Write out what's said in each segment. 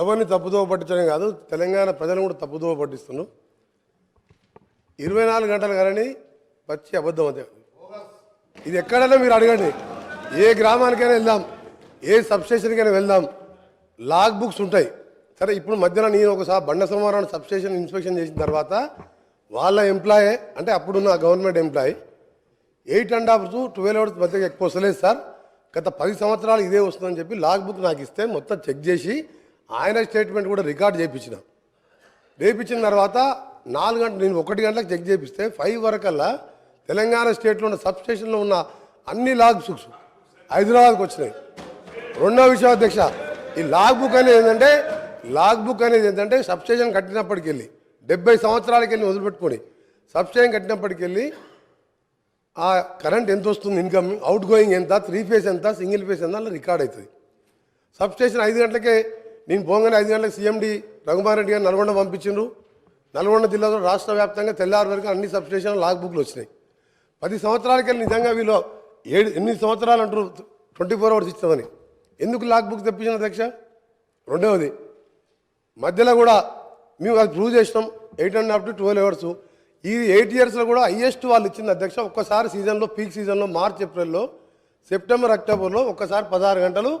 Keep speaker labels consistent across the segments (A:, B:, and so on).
A: ఎవరిని తప్పుదోవ పట్టించడం కాదు. తెలంగాణ ప్రజలను కూడా తప్పుదోవ పట్టిస్తున్నాం ఇరవై నాలుగు గంటలు కానీ వచ్చి అబద్ధం అదే ఇది ఎక్కడైనా మీరు అడగండి. ఏ గ్రామానికైనా వెళ్దాం. ఏ సబ్స్టేషన్కైనా వెళ్దాం. లాగ్ బుక్స్ ఉంటాయి. సరే ఇప్పుడు మధ్యలో నేను ఒకసారి బండ సోమవారం సబ్స్టేషన్ ఇన్స్పెక్షన్ చేసిన తర్వాత వాళ్ళ ఎంప్లాయే అంటే అప్పుడున్న government employee eight and half to twelve hours మధ్య ఎక్కువ వస్తలేదు సార్. గత పది సంవత్సరాలు ఇదే వస్తుందని చెప్పి లాగ్ బుక్ నాకు ఇస్తే మొత్తం చెక్ చేసి ఆయన స్టేట్మెంట్ కూడా రికార్డ్ చేయించిన చేయించిన తర్వాత నాలుగు గంటలు నేను ఒకటి గంటలకు చెక్ చేపిస్తే ఫైవ్ వరకల్లా తెలంగాణ స్టేట్లో ఉన్న సబ్ స్టేషన్లో ఉన్న అన్ని లాగ్ బుక్స్ హైదరాబాద్కి వచ్చినాయి. రెండో విషయం అధ్యక్ష ఈ లాగ్ బుక్ అనేది ఏంటంటే లాగ్ బుక్ అనేది ఏంటంటే సబ్ స్టేషన్ కట్టినప్పటికి వెళ్ళి డెబ్బై సంవత్సరాలకి వెళ్ళి వదిలిపెట్టుకొని సబ్ స్టేషన్ కట్టినప్పటికి వెళ్ళి ఆ కరెంట్ ఎంత వస్తుంది ఇన్కమ్ అవుట్ గోయింగ్ ఎంత త్రీ ఫేస్ ఎంత సింగిల్ ఫేస్ ఎంత అలా రికార్డ్ అవుతుంది. సబ్ స్టేషన్ ఐదు గంటలకే నేను పోగానే ఐదు గంటలకు సీఎండి రఘుమారెడ్డి గారు నల్గొండ పంపించిండ్రు. నల్గొండ జిల్లాలో రాష్ట్ర వ్యాప్తంగా తెల్లారి వరకు అన్ని సబ్ స్టేషన్ లాగ్ బుక్లు వచ్చినాయి. పది సంవత్సరాలకి నిజంగా వీళ్ళు ఏడు ఎనిమిది సంవత్సరాలు అంటారు ట్వంటీ ఫోర్ అవర్స్ ఇస్తామని. ఎందుకు లాగ్ బుక్ తెప్పించిన అధ్యక్ష? రెండవది మధ్యలో కూడా మేము అది ప్రూవ్ చేసినాం eight and half to twelve hours. ఈ ఎయిట్ ఇయర్స్లో కూడా హయ్యెస్ట్ వాళ్ళు ఇచ్చింది అధ్యక్ష ఒక్కసారి సీజన్లో పీక్ సీజన్లో మార్చ్ ఏప్రిల్లో సెప్టెంబర్ అక్టోబర్లో ఒక్కసారి పదహారు గంటలు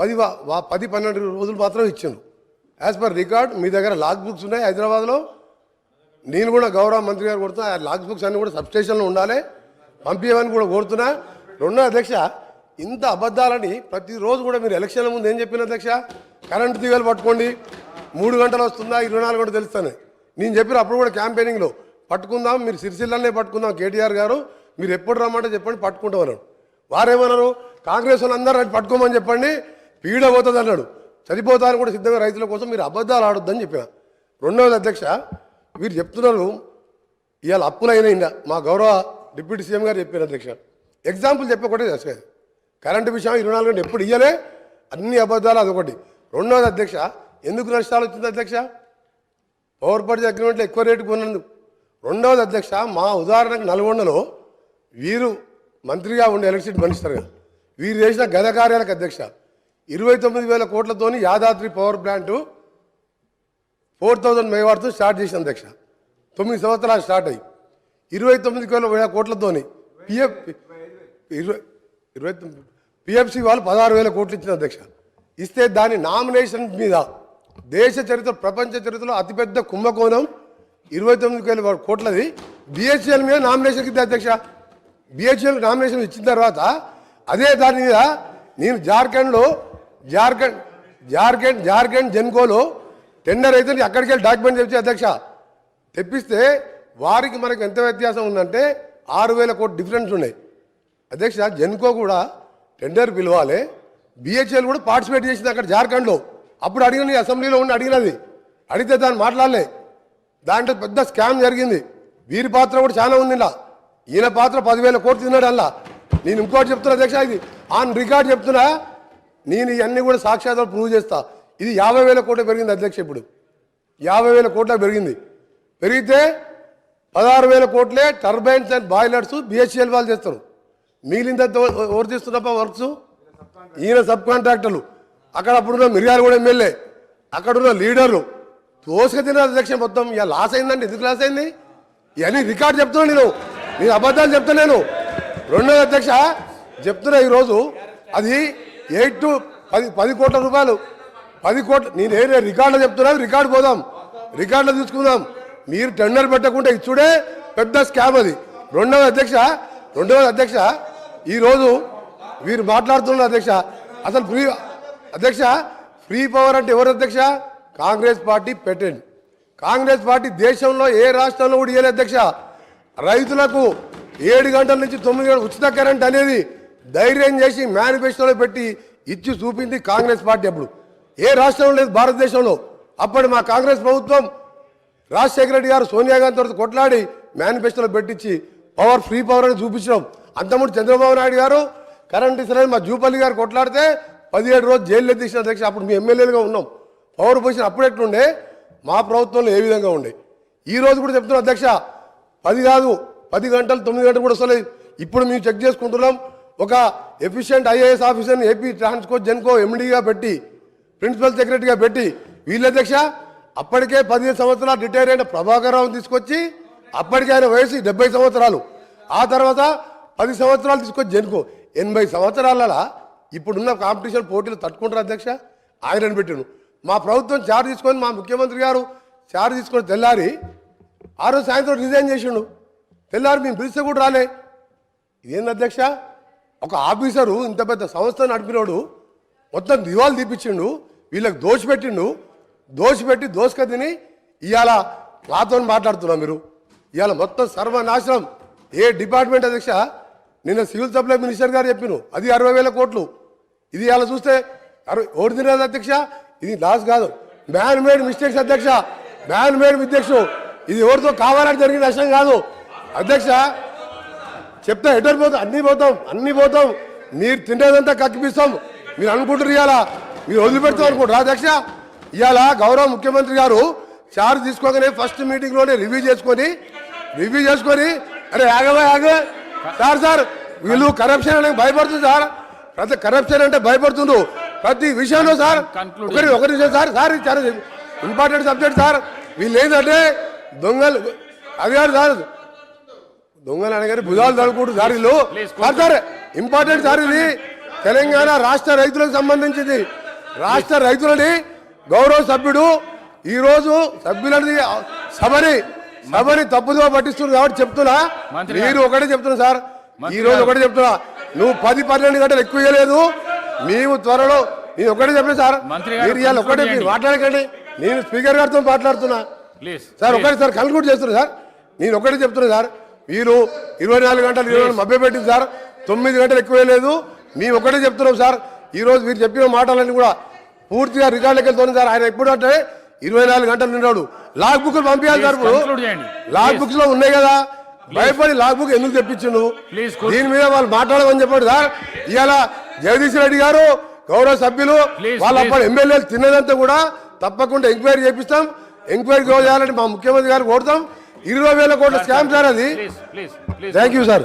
A: పది వా- పది పన్నెండు రోజులు మాత్రం ఇచ్చిండు యాజ్ పర్ రికార్డ్ మీ దగ్గర లాగ్ బుక్స్ ఉన్నాయి హైదరాబాద్లో. నేను కూడా గౌరవ మంత్రి గారు కొడుతున్నా ఆ లాగ్ బుక్స్ అన్నీ కూడా సబ్స్టేషన్లో ఉండాలి. పంపించమని కూడా కోరుతున్నా. రెండో అధ్యక్ష ఇంత అబద్ధాలని ప్రతిరోజు కూడా మీరు ఎలక్షన్ల ముందు ఏం చెప్పిన అధ్యక్ష? కరెంటు తీగలు పట్టుకోండి. మూడు గంటలు వస్తుందా? ఇరవై నాలుగు గంటలు తెలుస్తాను. నేను చెప్పిన అప్పుడు కూడా క్యాంపెయినింగ్లో పట్టుకుందాం మీరు సిరిసిల్లనే పట్టుకుందాం కేటీఆర్ గారు. మీరు ఎప్పుడు రమ్మంటే చెప్పండి పట్టుకుంటామన్నారు వారేమన్నారు? కాంగ్రెస్ వాళ్ళందరూ రండి పట్టుకోమని చెప్పండి. పీడ పోతుంది అన్నాడు. చనిపోతారు కూడా సిద్ధంగా రైతుల కోసం మీరు అబద్ధాలు ఆడొద్దని చెప్పిన. రెండవది అధ్యక్ష వీరు చెప్తున్నారు ఇవాళ అప్పులైన మా గౌరవ డిప్యూటీ సీఎం గారు చెప్పారు అధ్యక్ష. ఎగ్జాంపుల్ చెప్పకూడదు అసలు కరెంటు విషయం ఇరవై నాలుగు గంటలు ఎప్పుడు ఇయ్యలే? అన్ని అబద్ధాలు అదొకటి రెండవది అధ్యక్ష ఎందుకు నష్టాలు వచ్చింది అధ్యక్ష? పవర్ పర్చేజ్ అగ్రిమెంట్లో ఎక్కువ రేటు కొన్నందుకు. రెండవది అధ్యక్ష మా ఉదాహరణకు నల్గొండలో వీరు మంత్రిగా ఉండే ఎలక్ట్రిసిటీ మినిస్టర్గా వీరు చేసిన గత కార్యాలకు అధ్యక్ష ఇరవై తొమ్మిది వేల కోట్లతోని Yadadri power plant four thousand మెగావాట్తో start చేసిన అధ్యక్ష. తొమ్మిది సంవత్సరాలు స్టార్ట్ అయ్యి. ఇరవై తొమ్మిది వేల వేల కోట్లతోని పిఎఫ్ ఇరవై ఇరవై తొమ్మిది పిఎఫ్సి వాళ్ళు పదహారు వేల కోట్లు ఇచ్చిన అధ్యక్ష. ఇస్తే దాని నామినేషన్ మీద దేశ చరిత్ర ప్రపంచ చరిత్రలో అతిపెద్ద కుంభకోణం ఇరవై తొమ్మిది వేల కోట్లది. బిహెచ్ఎల్ మీద నామినేషన్ ఇద్ది అధ్యక్ష? బిహెచ్ఎల్ నామినేషన్ ఇచ్చిన తర్వాత అదే దాని మీద నేను జార్ఖండ్లో జార్ఖండ్ జార్ఖండ్ జార్ఖండ్ జెన్కోలో టెండర్ అయితే అక్కడికి వెళ్ళి డాక్యుమెంట్ తెచ్చి అధ్యక్ష. తెప్పిస్తే వారికి మనకు ఎంత వ్యత్యాసం ఉందంటే ఆరు వేల కోట్లు డిఫరెన్స్ ఉన్నాయి. అధ్యక్ష జెన్కో కూడా టెండర్ పిలవాలి. బిహెచ్ఎల్ కూడా పార్టిసిపేట్ చేసింది అక్కడ జార్ఖండ్లో. అప్పుడు అడిగిన అసెంబ్లీలో ఉండి అడిగినది. అడిగితే దాన్ని మాట్లాడలే. దాంట్లో పెద్ద స్కామ్ జరిగింది. వీరి పాత్ర కూడా చాలా ఉంది ఇలా ఈయన పాత్ర పదివేల కోట్లు తిన్నాడు అలా నేను ఇంకోటి చెప్తున్నా అధ్యక్ష ఇది ఆన్ రికార్డ్ చెప్తున్నా. నేను ఇవన్నీ కూడా సాక్షాత్తులు ప్రూవ్ చేస్తా. ఇది యాభై వేల కోట్లు పెరిగింది అధ్యక్ష ఇప్పుడు. యాభై వేల కోట్ల పెరిగింది. పెరిగితే పదహారు వేల కోట్లే టర్బైన్స్ అండ్ బాయిలర్స్ బిహెచ్ఎల్ వాళ్ళు చేస్తారు. మిగిలిందంత ఎవరు చేస్తున్నప్ప వర్క్స్? ఈయన సబ్ కాంట్రాక్టర్లు. అక్కడ అప్పుడున్న మిర్యాలు కూడా ఎమ్మెల్యే. అక్కడున్న లీడర్లు. తోసుక తిన్నారు అధ్యక్ష మొత్తం. ఇక లాస్ అయిందండి. ఎందుకు లాస్ అయింది? ఇవన్నీ రికార్డు చెప్తున్నా నేను. నేను అబద్ధాలు చెప్తలేను రెండోది అధ్యక్ష చెప్తున్నా ఈరోజు అది ఎయిట్ టు పది పది కోట్ల రూపాయలు. పది కోట్ల నేను ఏ రికార్డులో చెప్తున్నాను రికార్డు పోదాం. రికార్డులో తీసుకుందాం. మీరు టెండర్ పెట్టకుండా ఇచ్చుడే పెద్ద స్కామ్ అది. రెండవ అధ్యక్ష రెండవ అధ్యక్ష ఈరోజు వీరు మాట్లాడుతున్నారు అధ్యక్ష అసలు ఫ్రీ అధ్యక్ష ఫ్రీ పవర్ అంటే ఎవరు అధ్యక్ష? కాంగ్రెస్ పార్టీ పెట్టండి. కాంగ్రెస్ పార్టీ దేశంలో ఏ రాష్ట్రంలో కూడా ఇయ్యలేదు అధ్యక్ష. రైతులకు ఏడు గంటల నుంచి తొమ్మిది గంటల ఉచిత కరెంట్ అనేది ధైర్యం చేసి మేనిఫెస్టోలో పెట్టి ఇచ్చి చూపింది కాంగ్రెస్ పార్టీ అప్పుడు. ఏ రాష్ట్రంలో లేదు భారతదేశంలో. అప్పటి మా కాంగ్రెస్ ప్రభుత్వం రాజశేఖర రెడ్డి గారు సోనియా గాంధీ తోటి కొట్లాడి మేనిఫెస్టోలో పెట్టించి పవర్ ఫ్రీ పవర్ అని చూపించినాం. అంతకుముందు చంద్రబాబు నాయుడు గారు కరెంట్ ఇస్తారని మా జూపల్లి గారు కొట్లాడితే పదిహేడు రోజు జైలు తీసిన అధ్యక్ష అప్పుడు మీ ఎమ్మెల్యేలుగా ఉన్నాం. పవర్ పొజిషన్ అప్పుడు ఎట్లుండే మా ప్రభుత్వంలో ఏ విధంగా ఉండే. ఈ రోజు కూడా చెప్తున్నాం అధ్యక్ష పది కాదు పది గంటలు తొమ్మిది గంటలు కూడా వస్తలేదు. ఇప్పుడు మేము చెక్ చేసుకుంటున్నాం ఒక ఎఫిషియెంట్ ఐఏఎస్ ఆఫీసర్ని ఏపీ ట్రాన్స్కో జెన్కో ఎండీగా పెట్టి ప్రిన్సిపల్ సెక్రటరీగా పెట్టి వీళ్ళ అధ్యక్ష అప్పటికే పదిహేను సంవత్సరాలు రిటైర్ అయిన ప్రభాకర్ రావు తీసుకొచ్చి అప్పటికే ఆయన వయసు డెబ్బై సంవత్సరాలు. ఆ తర్వాత పది సంవత్సరాలు తీసుకొచ్చి జనుకో ఎనభై సంవత్సరాలలో ఇప్పుడున్న కాంపిటీషన్ పోటీలు తట్టుకుంటారు అధ్యక్ష? ఆయనను పెట్టిను. మా ప్రభుత్వం చార్జ్ తీసుకొని మా ముఖ్యమంత్రి గారు చార్జ్ తీసుకొని తెల్లారి ఆ రోజు సాయంత్రం రిజైన్ చేసిండు. తెల్లారి మేము పిలిస్తే కూడా రాలే. ఇదేంది అధ్యక్ష? ఒక ఆఫీసరు ఇంత పెద్ద సంస్థ నడిపినోడు మొత్తం దివాలు తీపిచ్చిండు వీళ్ళకి దోషపెట్టిండు దోషపెట్టి దోసుక తిని ఇవాళ నాతో మాట్లాడుతున్నాం మీరు. ఇవాళ మొత్తం సర్వనాశనం. ఏ డిపార్ట్మెంట్ అధ్యక్ష? నిన్న సివిల్ సప్లై మినిస్టర్ గారు చెప్పిను అది అరవై వేల కోట్లు. ఇది ఇవాళ చూస్తే అరవై ఓడి తినేది అధ్యక్ష ఇది లాస్ కాదు. మ్యాన్ మేడ్ మిస్టేక్స్ అధ్యక్ష మ్యాన్ మేడ్ మిస్టేక్స్ ఇది ఎవరితో కావాలని జరిగిన నష్టం కాదు. అధ్యక్ష చెప్తా ఎటర్ పోతాం అన్ని పోతాం అన్ని పోతాం మీరు తినేదంతా కక్కిపిస్తాం మీరు అనుకుంటారు ఇవాళ మీరు వదిలిపెడతాం అనుకుంటారు అధ్యక్ష ఇవాళ గౌరవ ముఖ్యమంత్రి గారు చార్జ్ తీసుకోగానే ఫస్ట్ మీటింగ్లోనే రివ్యూ చేసుకొని రివ్యూ చేసుకొని అరే ఆగవా ఆగ. సార్ సార్ వీళ్ళు కరప్షన్ అంటే భయపడుతుంది సార్. ప్రతి కరప్షన్ అంటే భయపడుతుండ్రు. ప్రతి విషయంలో సార్ ఒకరి ఒకరి విషయం సార్ సార్ చాలా ఇంపార్టెంట్ సబ్జెక్ట్ సార్. వీళ్ళు ఏంటంటే దొంగలు అది కాదు సార్ దొంగలు అనగానే భుజాలు వీళ్ళు
B: Please,
A: సార్ ఇంపార్టెంట్ సార్ ఇది. తెలంగాణ రాష్ట్ర రైతులకు సంబంధించింది. రాష్ట్ర రైతులని గౌరవ సభ్యుడు ఈ రోజు సభ్యులని సభని సభని తప్పుదో పట్టిస్తున్నారు కాబట్టి చెప్తున్నా. మీరు ఒకటే చెప్తున్నా సార్. ఈ రోజు
B: గారు.
A: ఒకటే చెప్తున్నా. నువ్వు పది పన్నెండు గంటలు ఎక్కువ ఇవ్వలేదు మేము త్వరలో నేను ఒకటే చెప్పిన సార్.
B: గారు
A: మీరు ఇవాళ ఒకటే మీరు. మాట్లాడకండి. నేను స్పీకర్ గారితో మాట్లాడుతున్నా. సార్ ఒకటి సార్ కన్క్లూడ్ చేస్తున్నా సార్. నేను ఒకటి చెప్తున్నా సార్. మీరు ఇరవై నాలుగు గంటలు ఇరవై నాలుగు మభ్య పెట్టింది సార్. తొమ్మిది గంటలు ఎక్కువ లేదు. మేము ఒకటే చెప్తున్నాం సార్. ఈ రోజు మీరు చెప్పిన మాటలన్నీ కూడా పూర్తిగా రికార్డులకి వెళ్తుంది సార్. ఆయన ఎప్పుడు అంటే ఇరవై నాలుగు గంటలు నిన్నాడు లాగ్ బుక్ పంపించాలి సార్. లాగ్ బుక్స్లో ఉన్నాయి కదా. భయపడి లాగ్ బుక్ ఎందుకు తెప్పించిండు
B: cool.
A: దీని మీద వాళ్ళు మాట్లాడమని చెప్పాడు సార్. ఇవాళ జగదీష్ రెడ్డి గారు గౌరవ సభ్యులు వాళ్ళ. అప్పుడు ఎమ్మెల్యేలు తిన్నదంతా కూడా తప్పకుండా ఎంక్వైరీ చేపిస్తాం. ఎంక్వైరీ చేయాలని మా ముఖ్యమంత్రి గారు కోరుతాం. ఇరవై వేల కోట్ల స్కామ్ సార్ అది. Thank you sir